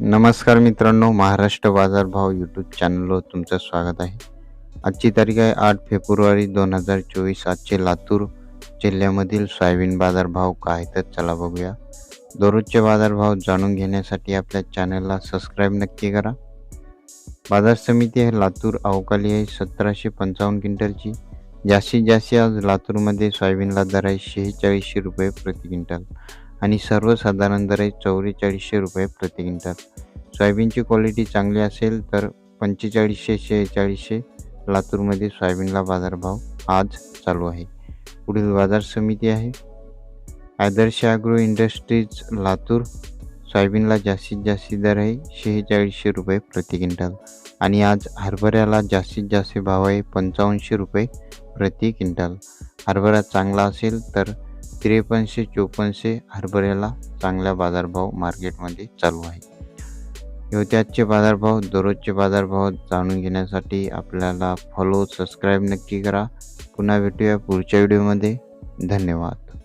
नमस्कार मित्रांनो महाराष्ट्र बाजारभाव यूट्यूब चॅनलवर तुमचं स्वागत आहे. आजची तारीख आहे आठ फेब्रुवारी दोन हजार चोवीस. आजचे लातूर जिल्ह्यामधील सोयाबीन बाजारभाव काय तर चला बघूया. दररोजचे बाजारभाव जाणून घेण्यासाठी आपल्या चॅनलला सबस्क्राईब नक्की करा. बाजार समिती आहे लातूर अवकाली आहे सतराशे पंचावन्न क्विंटलची. जास्तीत जास्त आज लातूरमध्ये सोयाबीनला दर आहे शेहेचाळीसशे रुपये प्रति क्विंटल. आणि सर्वसाधारण दर आहे चौवेचाळीसशे रुपये प्रति क्विंटल. सोयाबीनची क्वालिटी चांगली असेल तर पंचेचाळीसशे शेहेचाळीसशे लातूरमध्ये सोयाबीनला बाजारभाव आज चालू आहे. पुढील बाजार समिती आहे. आदर्श ॲग्रो इंडस्ट्रीज लातूर सोयाबीनला जास्तीत जास्त दर आहे शेहेचाळीसशे रुपये प्रति क्विंटल आणि आज हरभऱ्याला जास्तीत जास्त भाव आहे पंचावन्नशे रुपये प्रति क्विंटल. हरभरा चांगला असेल तर त्रेपन्नशे चोपन्नशे हरभऱ्याला चांगला बाजारभाव मार्केटमध्ये चालू आहे. हे बाजारभाव दररोजचे बाजारभाव जाणून घेण्यासाठी आपल्याला फॉलो सबस्क्राईब नक्की करा. पुन्हा भेटूया पुढच्या व्हिडिओमध्ये धन्यवाद.